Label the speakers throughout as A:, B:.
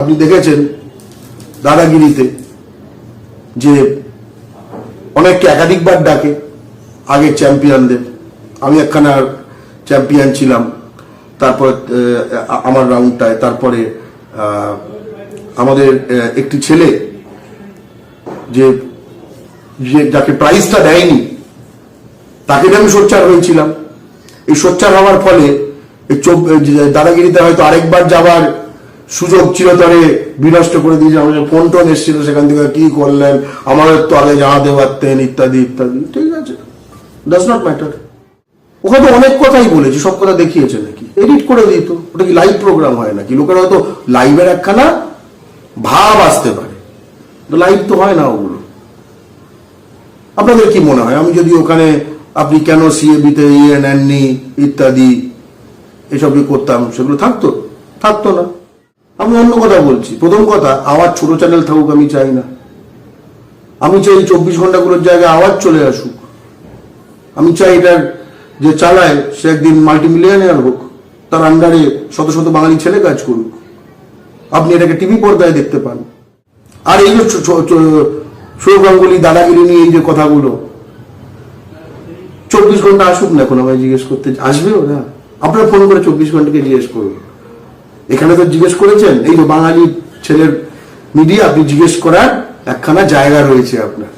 A: আপনি দেখেছেন দাদাগিরিতে যে অনেককে একাধিকবার ডাকে আগে চ্যাম্পিয়নদের। আমি একখানা চ্যাম্পিয়ন ছিলাম, তারপর আমার রাউন্ডটায়, তারপরে আমাদের একটি ছেলে যে যাকে প্রাইজটা দেয়নি, তাকে আমি সোচ্চার হয়েছিলাম। এই সোচ্চার হওয়ার ফলে দাদাগিরিতে হয়তো আরেকবার যাওয়ার সুযোগ চিরতরে বিনষ্ট করে দিয়েছে। আমাদের ফোন টোন এসেছিল, সেখান থেকে কি করলেন, আমাদের তো আগে জানাতে পারতেন ইত্যাদি ইত্যাদি। ঠিক আছে। ডাজ নট ম্যাটার ওখানে অনেক কথাই বলেছে, সব কথা দেখিয়েছে নাকি। এডিট করে দিত। ওটা কি লাইভ প্রোগ্রাম হয় নাকি? লোকের হয়তো লাইভের একখানা ভাব আসতে পারে। লাইভ তো হয় না ওগুলো। আপনাদের কি মনে হয়? আমি যদি ওখানে আপনি কেন সিএবিতে ইয়ে নেননি, ইত্যাদি, এসব করতাম, সেগুলো থাকতো? থাকতো না। আমি অন্য কথা বলছি। প্রথম কথা, আওয়াজ ছোট চ্যানেল থাকুক, আমি চাই না। আমি চাই চব্বিশ ঘন্টাগুলোর জায়গায় আওয়াজ চলে আসুক। আমি চাই এটার যে চালায়, সে একদিন মাল্টিমিলিয়নিয়ার হোক, তার আন্ডারে শত শত বাঙালি ছেলে কাজ করুক। আপনি এটাকে টিভি পর্দায় দেখতে পান। আর এই যে সৌরভ গাঙ্গুলি, দাদাগিরি নিয়ে এই যে কথাগুলো, চব্বিশ ঘণ্টা আসুক না এখন, আমায় জিজ্ঞেস করতে আসবে ওরা আপনারা ফোন করে চব্বিশ ঘন্টাকে জিজ্ঞেস করুন। এখানে তো জিজ্ঞেস করেছেন, এই যে বাঙালি ছেলের মিডিয়া আপনি জিজ্ঞেস করার একখানা জায়গা রয়েছে আপনার।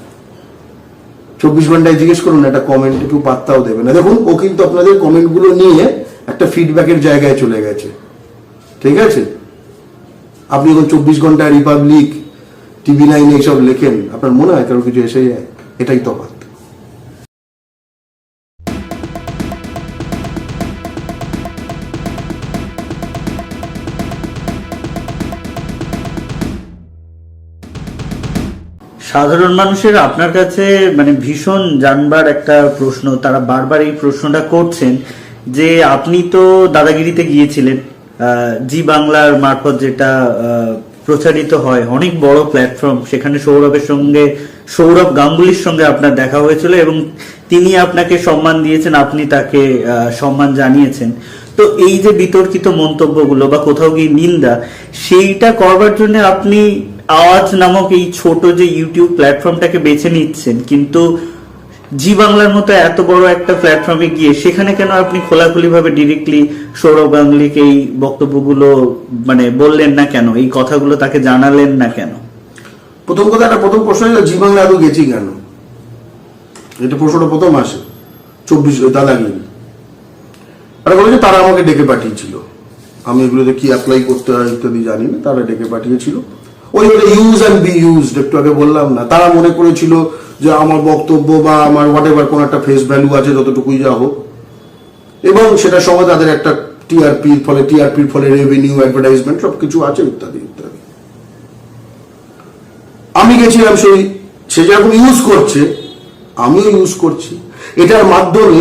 A: চব্বিশ ঘন্টায় জিজ্ঞেস করুন, একটা কমেন্ট একটু পাত্তাও দেবে না দেখুন, ও কিন্তু আপনাদের কমেন্টগুলো নিয়ে একটা ফিডব্যাকের জায়গায় চলে গেছে। ঠিক আছে? আপনি এখন চব্বিশ ঘণ্টা রিপাবলিক টিভি নাইন এইসব লেখেন, আপনার মনে হয় কারও কিছু এসে যায়? এটাই তফাৎ।
B: সাধারণ মানুষের আপনার কাছে মানে ভীষণ জানবার একটা প্রশ্ন, তারা বারবার এই প্রশ্নটা করছেন যে আপনি তো দাদাগিরিতে গিয়েছিলেন জি বাংলার মারফত যেটা প্রচারিত হয়, অনেক বড় প্ল্যাটফর্ম সেখানে সৌরভের সঙ্গে, সৌরভ গাঙ্গুলির সঙ্গে আপনার দেখা হয়েছিল এবং তিনি আপনাকে সম্মান দিয়েছেন, আপনি তাকে সম্মান জানিয়েছেন। তো এই যে বিতর্কিত মন্তব্যগুলো বা কোথাও গিয়ে নিন্দা, সেইটা করবার জন্য আপনি আওয়াজ নামক এই ছোট যে ইউটিউব প্ল্যাটফর্মটাকে বেছে নিচ্ছেন, কিন্তু জি বাংলার মতো এত বড় একটা প্ল্যাটফর্মে গিয়ে সেখানে কেন আপনি খোলাখুলি ভাবে ডিরেক্টলি সৌরভ গাঙ্গুলিকে এই বক্তব্যগুলো মানে বললেন না কেন? এই কথাগুলো তাকে জানালেন না কেন?
A: প্রথম কথা, একটা প্রথম প্রশ্ন হলো জি বাংলা এত গেছি কেন? এটা প্রশ্নটা প্রথম আসে। চব্বিশ দাদাগিরি আর বলে যে তারা আমাকে ডেকে পাঠিয়েছিল। আমি এগুলোতে কি অ্যাপ্লাই করতে হয় ইত্যাদি জানি না, তারা ডেকে পাঠিয়েছিল। ওই ওটা ইউজ অ্যান্ড বি ইউজড একটু আগে বললাম না। তারা মনে করেছিল যে আমার বক্তব্য বা আমার হোয়াট এভার কোনো একটা ফেস ভ্যালু আছে, যতটুকুই যা হোক। এবং সেটার সঙ্গে তাদের একটা টিআরপির ফলে টিআরপির ফলে রেভিনিউ অ্যাডভার্টাইজমেন্ট সব কিছু আছে, ইত্যাদি ইত্যাদি। আমি গেছিলাম সেই, সে যেরকম ইউজ করছে, আমিও ইউজ করছি। এটার মাধ্যমে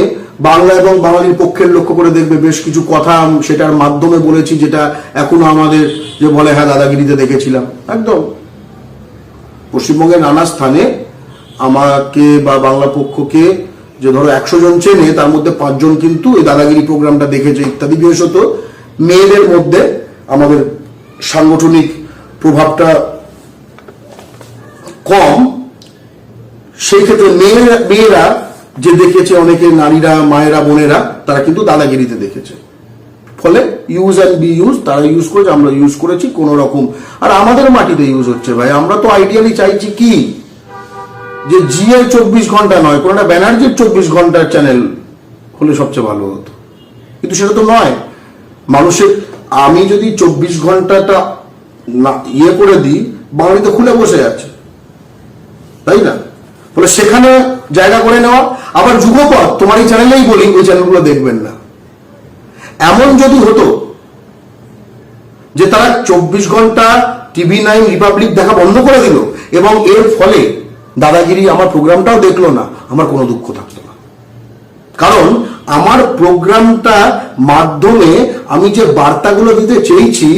A: বাংলা এবং বাঙালির পক্ষের লক্ষ্য করে দেখবে, বেশ কিছু কথা সেটার মাধ্যমে বলেছি, যেটা এখনও আমাদের যে বলে হ্যাঁ দাদাগিরিতে দেখেছিলাম। একদম। পশ্চিমবঙ্গের নানা স্থানে আমাকে বা বাংলা পক্ষকে যে ধরো একশো জন চেনে, তার মধ্যে পাঁচজন কিন্তু এই দাদাগিরি প্রোগ্রামটা দেখেছে, ইত্যাদি। বিশেষত মেয়েদের মধ্যে আমাদের সাংগঠনিক প্রভাবটা কম। সেই ক্ষেত্রে মেয়েরা মেয়েরা যে দেখেছে, অনেকে নারীরা, মায়েরা, বোনেরা, তারা কিন্তু দাদাগিরিতে দেখেছে। ফলে ইউজ অ্যান্ড বি ইউজ তারা ইউজ করেছে, আমরা ইউজ করেছি কোন রকম আর আমাদের মাটিতে ইউজ হচ্ছে ভাই, আমরা তো আইডিয়ালি চাইছি কি? যে জিএ চব্বিশ ঘণ্টা নয়, কোনো একটা ব্যানার্জির চব্বিশ ঘণ্টার চ্যানেল হলে সবচেয়ে ভালো হতো। কিন্তু সেটা তো নয়। মানুষের, আমি যদি চব্বিশ ঘন্টাটা না ইয়ে করে দিই বাঙালি তো খুলে বসে আছে। তাই না? ফলে সেখানে জায়গা করে নেওয়া, আবার যুগপথ, তোমার এই চ্যানেলেই বলি ওই চ্যানেলগুলো দেখবেন না। এমন যদি হতো যে তারা চব্বিশ ঘণ্টা টিভি নাইন রিপাবলিক দেখা বন্ধ করে দিল এবং এর ফলে দাদাগিরি আমার প্রোগ্রামটাও দেখল না, আমার কোনো দুঃখ থাকতো না। কারণ আমার প্রোগ্রামটা মাধ্যমে আমি যে বার্তাগুলো দিতে চেয়েছি,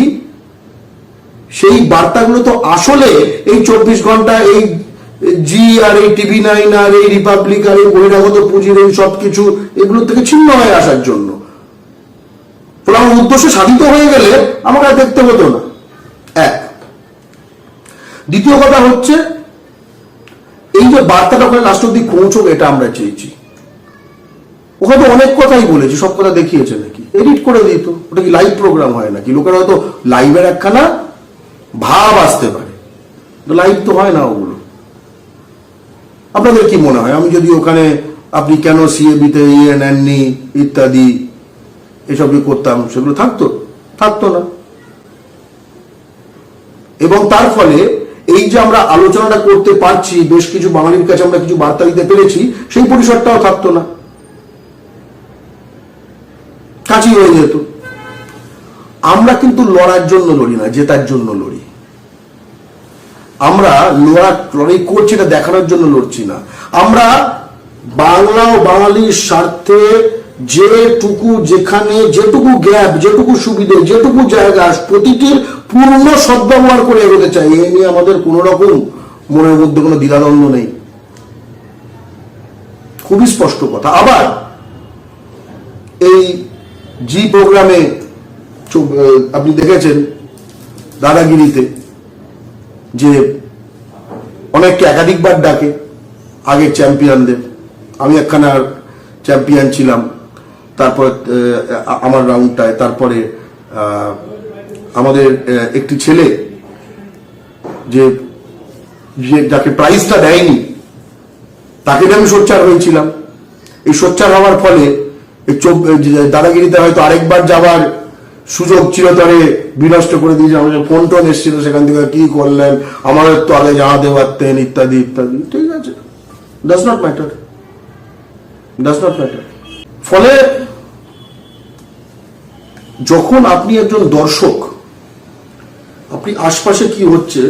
A: সেই বার্তাগুলো তো আসলে এই চব্বিশ ঘণ্টা এই জি আর এই টিভি নাইন আর এই রিপাবলিক আর এই বহিরাগত পুঁজির এই সব কিছু এগুলো থেকে ছিন্ন হয়ে আসার জন্য। আমার উদ্দেশ্য সাধিত হয়ে গেলে আমাকে আর দেখতে হতো না। এক। দ্বিতীয় কথা হচ্ছে, এই যে বার্তাটা ওখানে লাস্ট অব্দি পৌঁছক, এটা আমরা চেয়েছি। ওখানে তো অনেক কথাই বলেছি, সব কথা দেখিয়েছে নাকি। এডিট করে দিত ওটা কি লাইভ প্রোগ্রাম হয় নাকি? লোকের হয়তো লাইভের একখানা ভাব আসতে পারে। লাইভ তো হয় না ওগুলো। আপনাদের কি মনে হয়? আমি যদি ওখানে আপনি কেন সিএবিতে ইয়ে নেননি, ইত্যাদি এসবই করতাম, সেগুলো থাকতো। থাকতো না। এবং তার ফলে এই যে আমরা আলোচনাটা করতে পারছি, বেশ কিছু বাঙালির কাছে আমরা কিছু বার্তা দিতে পেরেছি, সেই পরিসরটাও থাকতো না। কাছি হয়ে যেত। আমরা কিন্তু লড়ার জন্য লড়ি না, জেতার জন্য লড়ি। আমরা লড়া, লড়াই করছি, এটা দেখানোর জন্য লড়ছি না। আমরা বাংলা ও বাঙালির স্বার্থে যেটুকু যেখানে, যেটুকু গ্যাপ, যেটুকু সুবিধে, যেটুকু জায়গা, প্রতিটির পূর্ণ সদ্ব্যবহার করে এগোতে চাই। নিয়ে আমাদের কোনো রকম মনের মধ্যে কোনো দ্বিধাদ্বন্দ্ব নেই। খুবই স্পষ্ট কথা। আবার এই জি প্রোগ্রামে আপনি দেখেছেন দাদাগিরিতে যে অনেককে একাধিকবার ডাকে আগের চ্যাম্পিয়নদের। আমি একখানা চ্যাম্পিয়ন ছিলাম। তারপর আমার রাউন্ডটায়, তারপরে আমাদের একটি ছেলে যে যাকে প্রাইজটা দেয়নি, তাকে আমি সোচ্চার হয়েছিলাম। এই সোচ্চার হওয়ার ফলে এই দাদাগিরিতে হয়তো আরেকবার যাওয়ার সুযোগ চিরতরে বিনষ্ট করে দিয়েছে। আমাদের ফোন টোন এসেছিল, সেখান থেকে কি করলেন, আমাদের তো আগে জানাতে পারতেন ইত্যাদি ইত্যাদি। ঠিক আছে। Does not matter does not matter ফলে যখন আপনি একজন দর্শক, আপনি আশপাশে কি হচ্ছে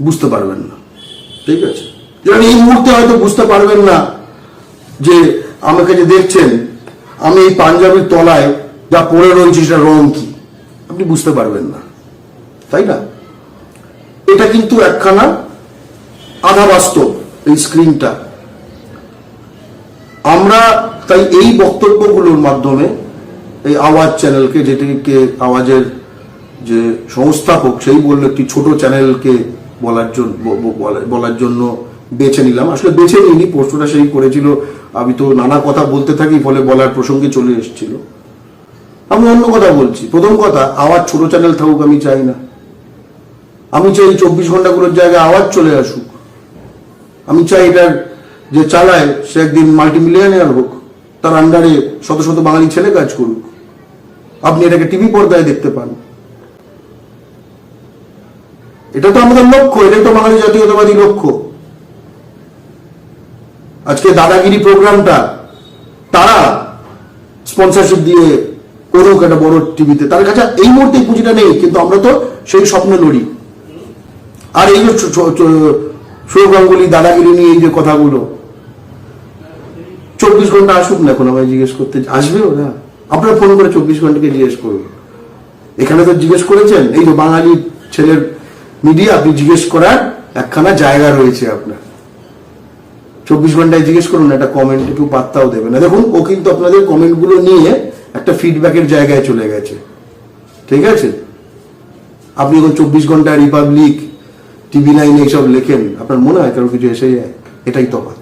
A: বুঝতে পারবেন না। ঠিক আছে? যেমন এই মুহূর্তে হয়তো বুঝতে পারবেন না যে আমাকে যে দেখছেন, আমি এই পাঞ্জাবির তলায় যা পরে রয়েছি সেটা রং কি? আপনি বুঝতে পারবেন না। তাই না? এটা কিন্তু একখানা আধা বাস্তব এই স্ক্রিনটা আমরা তাই এই বক্তব্যগুলোর মাধ্যমে এই আওয়াজ চ্যানেলকে যেটিকে আওয়াজের যে সংস্থাপক সেই বলল একটি ছোট চ্যানেলকে বলার জন্য বলার জন্য বেছে নিলাম। আসলে বেছে নিইনি, প্রশ্নটা সেই করেছিল। আমি তো নানা কথা বলতে থাকি, ফলে বলার প্রসঙ্গে চলে এসেছিল। আমি অন্য কথা বলছি। প্রথম কথা, আওয়াজ ছোট চ্যানেল থাকুক, আমি চাই না। আমি চাই চব্বিশ ঘন্টাগুলোর জায়গায় আওয়াজ চলে আসুক। আমি চাই এটার যে চালায়, সে একদিন মাল্টি মিলিয়নিয়ার হোক, তার আন্ডারে শত শত বাঙালি ছেলে কাজ করুক। আপনি এটাকে টিভি পর্দায় দেখতে পান। এটা তো আমাদের লক্ষ্য, এটাই তো বাঙালি জাতীয়তাবাদী লক্ষ্য। আজকে দাদাগিরি প্রোগ্রামটা তারা স্পন্সরশিপ দিয়ে করুক একটা বড় টিভিতে তার কাছে এই মুহূর্তে পুঁজিটা নেই, কিন্তু আমরা তো সেই স্বপ্ন লড়ি। আর এই সৌরভ গাঙ্গুলি দাদাগিরি নিয়ে এই যে কথাগুলো চব্বিশ ঘণ্টা আসুক না এখন আমায় জিজ্ঞেস করতে আসবে ওরা আপনারা ফোন করে চব্বিশ ঘন্টাকে জিজ্ঞেস করুন। এখানে তো জিজ্ঞেস করেছেন, এই যে বাঙালি ছেলের মিডিয়া, আপনি জিজ্ঞেস করার একখানা জায়গা রয়েছে আপনার। চব্বিশ ঘন্টায় জিজ্ঞেস করুন, একটা কমেন্ট একটু পাত্তাও দেবে না, দেখুন, ও কিন্তু আপনাদের কমেন্টগুলো নিয়ে একটা ফিডব্যাকের জায়গায় চলে গেছে। ঠিক আছে? আপনি যখন চব্বিশ ঘণ্টা রিপাবলিক টিভি নাইন এইসব লেখেন, আপনার মনে হয় কারও কিছু এসে যায়? এটাই তফাৎ।